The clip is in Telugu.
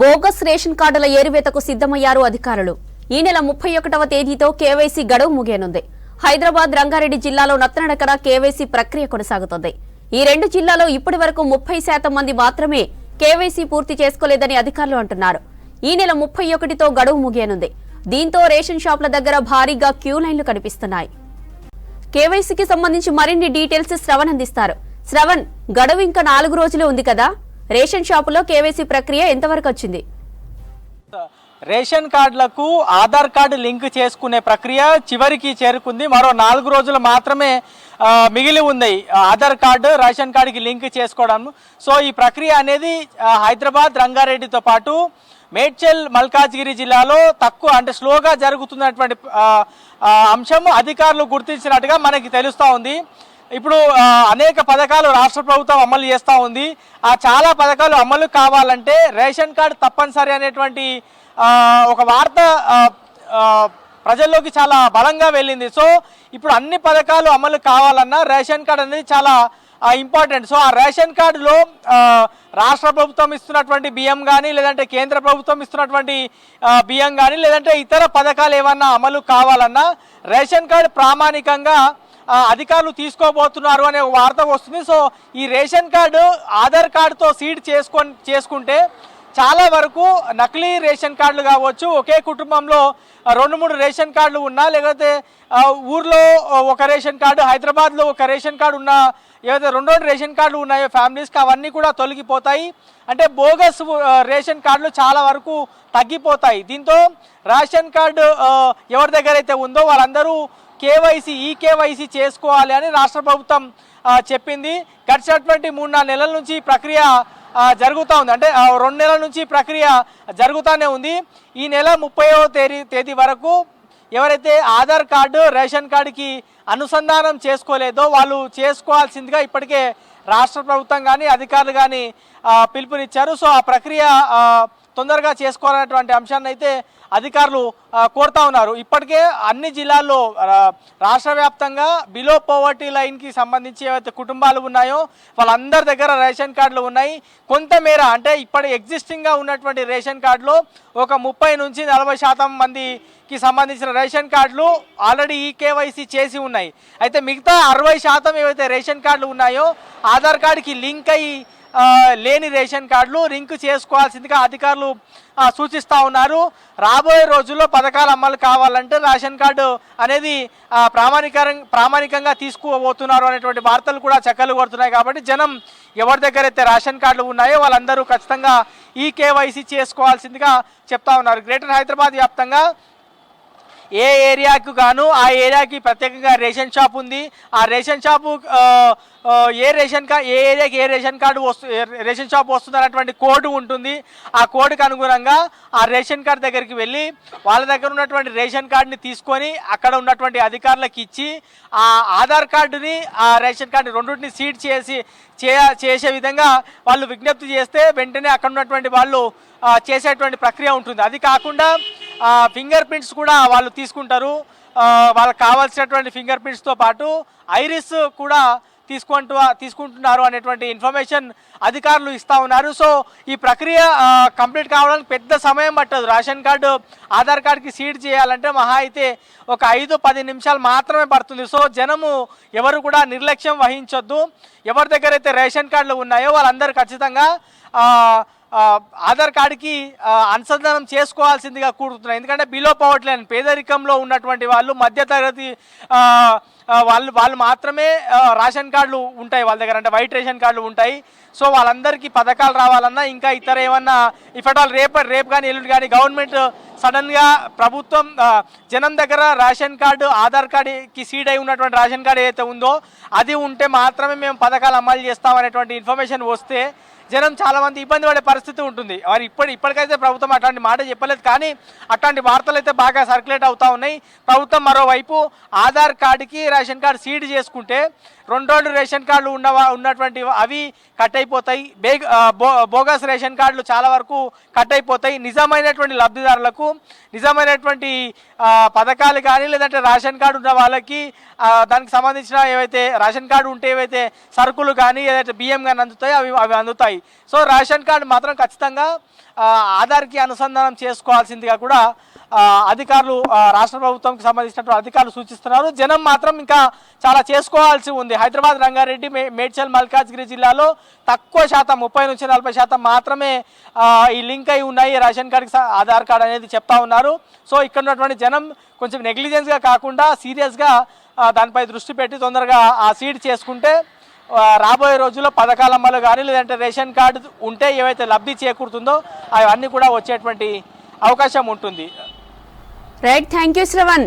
బోగస్ రేషన్ కార్డుల ఏరివేతకు సిద్ధమయ్యారు అధికారులు. ఈ నెల ముప్పై ఒకటవ తేదీతో కేవైసీ గడువు ముగియనుంది. హైదరాబాద్ రంగారెడ్డి జిల్లాలో నత్తనడకన కేవైసీ ప్రక్రియ కొనసాగుతోంది. ఈ రెండు జిల్లాలో ఇప్పటి వరకు ముప్పై శాతం మంది మాత్రమే కేవైసీ పూర్తి చేసుకోలేదని అధికారులు అంటున్నారు. ఈ నెల ముప్పై ఒకటితో గడువు ముగియనుంది. దీంతో రేషన్ షాపుల దగ్గర భారీగా క్యూ లైన్లు కనిపిస్తున్నాయి. కేవైసీకి సంబంధించి మరిన్ని డీటెయిల్స్ శ్రవణ్ అందిస్తారు. శ్రవణ్ గడువు ఇంకా నాలుగు రోజులు ఉంది కదా? రేషన్ షాపులో కేవైసీ ప్రక్రియ ఎంతవరకు వచ్చింది? రేషన్ కార్డులకు ఆధార్ కార్డు లింక్ చేసుకునే ప్రక్రియ చివరికి చేరుకుంది. మరో నాలుగు రోజులు మాత్రమే మిగిలి ఉంది. ఆధార్ కార్డు రేషన్ కార్డుకి లింక్ చేసుకోవడం. సో ఈ ప్రక్రియ అనేది హైదరాబాద్ రంగారెడ్డితో పాటు మేడ్చల్ మల్కాజ్గిరి జిల్లాలో తక్కువ అంటే స్లోగా జరుగుతున్నటువంటి అంశం అధికారులు గుర్తించినట్టుగా మనకి తెలుస్తూ ఉంది. ఇప్పుడు అనేక పథకాలు రాష్ట్ర ప్రభుత్వం అమలు చేస్తూ ఉంది. ఆ చాలా పథకాలు అమలు కావాలంటే రేషన్ కార్డు తప్పనిసరి అనేటువంటి ఒక వార్త ప్రజల్లోకి చాలా బలంగా వెళ్ళింది. సో ఇప్పుడు అన్ని పథకాలు అమలు కావాలన్నా రేషన్ కార్డు అనేది చాలా ఇంపార్టెంట్. సో ఆ రేషన్ కార్డులో రాష్ట్ర ప్రభుత్వం ఇస్తున్నటువంటి బియ్యం కానీ లేదంటే కేంద్ర ప్రభుత్వం ఇస్తున్నటువంటి బియ్యం కానీ లేదంటే ఇతర పథకాలు ఏమన్నా అమలు కావాలన్నా రేషన్ కార్డు ప్రామాణికంగా అధికారులు తీసుకోబోతున్నారు అనే వార్త వస్తుంది. సో ఈ రేషన్ కార్డు ఆధార్ కార్డుతో సీడ్ చేసుకొని చేసుకుంటే చాలా వరకు నకిలీ రేషన్ కార్డులు కావచ్చు ఒకే కుటుంబంలో రెండు మూడు రేషన్ కార్డులు ఉన్నా లేకపోతే ఊర్లో ఒక రేషన్ కార్డు హైదరాబాద్లో ఒక రేషన్ కార్డు ఉన్న ఏవైతే రెండు రెండు రేషన్ కార్డులు ఉన్నాయో ఫ్యామిలీస్కి అవన్నీ కూడా తొలగిపోతాయి. అంటే బోగస్ రేషన్ కార్డులు చాలా వరకు తగ్గిపోతాయి. దీంతో రేషన్ కార్డు ఎవరి దగ్గర అయితే ఉందో వాళ్ళందరూ కేవైసీ ఈ కేవైసీ చేసుకోవాలి అని రాష్ట్ర ప్రభుత్వం చెప్పింది. గడిచినటువంటి మూడు నాలుగు నెలల నుంచి ప్రక్రియ జరుగుతూ ఉంది. అంటే రెండు నెలల నుంచి ప్రక్రియ జరుగుతూనే ఉంది. ఈ నెల ముప్పైవ తేదీ తేదీ వరకు ఎవరైతే ఆధార్ కార్డు రేషన్ కార్డుకి అనుసంధానం చేసుకోలేదో వాళ్ళు చేసుకోవాల్సిందిగా ఇప్పటికే రాష్ట్ర ప్రభుత్వం కానీ అధికారులు కానీ పిలుపునిచ్చారు. సో ఆ ప్రక్రియ తొందరగా చేసుకోవాలనేటువంటి అంశాన్ని అయితే అధికారులు కోరుతా ఉన్నారు. ఇప్పటికే అన్ని జిల్లాల్లో రాష్ట్ర వ్యాప్తంగా బిలో పోవర్టీ లైన్కి సంబంధించి ఏవైతే కుటుంబాలు ఉన్నాయో వాళ్ళందరి దగ్గర రేషన్ కార్డులు ఉన్నాయి. కొంతమేర అంటే ఇప్పటి ఎగ్జిస్టింగ్గా ఉన్నటువంటి రేషన్ కార్డులో ఒక ముప్పై నుంచి నలభై శాతం మందికి సంబంధించిన రేషన్ కార్డులు ఆల్రెడీ ఈ కేవైసీ చేసి ఉన్నాయి. అయితే మిగతా అరవై శాతం ఏవైతే రేషన్ కార్డులు ఉన్నాయో ఆధార్ కార్డుకి లింక్ అయ్యి లేని రేషన్ కార్డులు రింక్ చేసుకోవాల్సిందిగా అధికారులు సూచిస్తూ ఉన్నారు. రాబోయే రోజుల్లో పథకాలు అమలు కావాలంటే రేషన్ కార్డు అనేది ప్రామాణిక ప్రామాణికరం ప్రామాణికంగా తీసుకుపోతున్నారు అనేటువంటి వార్తలు కూడా చక్కలు కొడుతున్నాయి కాబట్టి జనం ఎవరి దగ్గర అయితే రేషన్ కార్డులు ఉన్నాయో వాళ్ళందరూ ఖచ్చితంగా ఈ కేవైసీ చేసుకోవాల్సిందిగా చెప్తా ఉన్నారు. గ్రేటర్ హైదరాబాద్ వ్యాప్తంగా ఏ ఏరియాకు గాను ఆ ఏరియాకి ప్రత్యేకంగా రేషన్ షాప్ ఉంది. ఆ రేషన్ షాపు ఏ రేషన్ కార్డ్ ఏ ఏరియాకి ఏ రేషన్ కార్డు వస్తు రేషన్ షాప్ వస్తుంది అన్నటువంటి కోడ్ ఉంటుంది. ఆ కోడ్కి అనుగుణంగా ఆ రేషన్ కార్డు దగ్గరికి వెళ్ళి వాళ్ళ దగ్గర ఉన్నటువంటి రేషన్ కార్డుని తీసుకొని అక్కడ ఉన్నటువంటి అధికారులకు ఇచ్చి ఆ ఆధార్ కార్డుని ఆ రేషన్ కార్డు రెండింటిని సీడ్ చేసి చేసే విధంగా వాళ్ళు విజ్ఞప్తి చేస్తే వెంటనే అక్కడ ఉన్నటువంటి వాళ్ళు చేసేటువంటి ప్రక్రియ ఉంటుంది. అది కాకుండా ఫింగర్ ప్రింట్స్ కూడా వాళ్ళు తీసుకుంటారు. వాళ్ళకి కావాల్సినటువంటి ఫింగర్ ప్రింట్స్తో పాటు ఐరిస్ కూడా తీసుకుంటూ తీసుకుంటున్నారు అనేటువంటి ఇన్ఫర్మేషన్ అధికారులు ఇస్తూ ఉన్నారు. సో ఈ ప్రక్రియ కంప్లీట్ కావడానికి పెద్ద సమయం పట్టదు. రేషన్ కార్డు ఆధార్ కార్డుకి సీడ్ చేయాలంటే మహా అయితే ఒక ఐదు పది నిమిషాలు మాత్రమే పడుతుంది. సో జనము ఎవరు కూడా నిర్లక్ష్యం వహించొద్దు. ఎవరి దగ్గర అయితే రేషన్ కార్డులు ఉన్నాయో వాళ్ళందరూ ఖచ్చితంగా ఆధార్ కార్డుకి అనుసంధానం చేసుకోవాల్సిందిగా కూడుతున్నాయి ఎందుకంటే బిలో పవర్టీ లైన్ పేదరికంలో ఉన్నటువంటి వాళ్ళు మధ్యతరగతి వాళ్ళు వాళ్ళు మాత్రమే రేషన్ కార్డులు ఉంటాయి వాళ్ళ దగ్గర అంటే వైట్ రేషన్ కార్డులు ఉంటాయి. సో వాళ్ళందరికీ పథకాలు రావాలన్నా ఇంకా ఇతర ఏమన్నా ఇఫట్ ఆల్ రేపు రేపు కానీ ఎల్లుండి కానీ గవర్నమెంట్ సడన్గా ప్రభుత్వం జనం దగ్గర రేషన్ కార్డు ఆధార్ కార్డుకి సీడ్ అయి ఉన్నటువంటి రేషన్ కార్డు ఏదైతే ఉందో అది ఉంటే మాత్రమే మేము పథకాలు అమలు చేస్తామనేటువంటి ఇన్ఫర్మేషన్ వస్తే జనం చాలామంది ఇబ్బంది పడే పరిస్థితి ఉంటుంది. వారు ఇప్పటి ఇప్పటికైతే ప్రభుత్వం అట్లాంటి మాట చెప్పలేదు. కానీ అట్లాంటి వార్తలు అయితే బాగా సర్క్యులేట్ అవుతూ ఉన్నాయి. ప్రభుత్వం మరోవైపు ఆధార్ కార్డుకి రేషన్ కార్డు సీడ్ చేసుకుంటే రెండు రెండు రేషన్ కార్డులు ఉన్న ఉన్నటువంటి అవి కట్ అయిపోతాయి. బేగ్ బో బోగస్ రేషన్ కార్డులు చాలా వరకు కట్ అయిపోతాయి. నిజమైనటువంటి లబ్ధిదారులకు నిజమైనటువంటి పథకాలు కానీ లేదంటే రేషన్ కార్డు ఉన్న వాళ్ళకి దానికి సంబంధించిన ఏవైతే రేషన్ కార్డు ఉంటే ఏవైతే సరుకులు కానీ ఏదైతే బియ్యం కానీ అందుతాయో అవి అవి అందుతాయి. సో రేషన్ కార్డు మాత్రం ఖచ్చితంగా ఆధార్కి అనుసంధానం చేసుకోవాల్సిందిగా కూడా అధికారులు రాష్ట్ర ప్రభుత్వంకి సంబంధించినటువంటి అధికారులు సూచిస్తున్నారు. జనం మాత్రం ఇంకా చాలా చేసుకోవాల్సి ఉంది. హైదరాబాద్ రంగారెడ్డి మే మేడ్చల్ మల్కాజ్గిరి జిల్లాలో తక్కువ శాతం ముప్పై నుంచి నలభై శాతం మాత్రమే ఈ లింక్ అయి ఉన్నాయి. రేషన్ కార్డుకి ఆధార్ కార్డు అనేది చెప్తా ఉన్నారు. సో ఇక్కడ ఉన్నటువంటి జనం కొంచెం నెగ్లిజెన్స్గా కాకుండా సీరియస్గా దానిపై దృష్టి పెట్టి తొందరగా ఆ సీడ్ చేసుకుంటే రాబోయే రోజుల్లో పథకాల అమలు కానీ లేదంటే రేషన్ కార్డు ఉంటే ఏవైతే లబ్ధి చేకూరుతుందో అవన్నీ కూడా వచ్చేటువంటి అవకాశం ఉంటుంది. Right thank you Shravan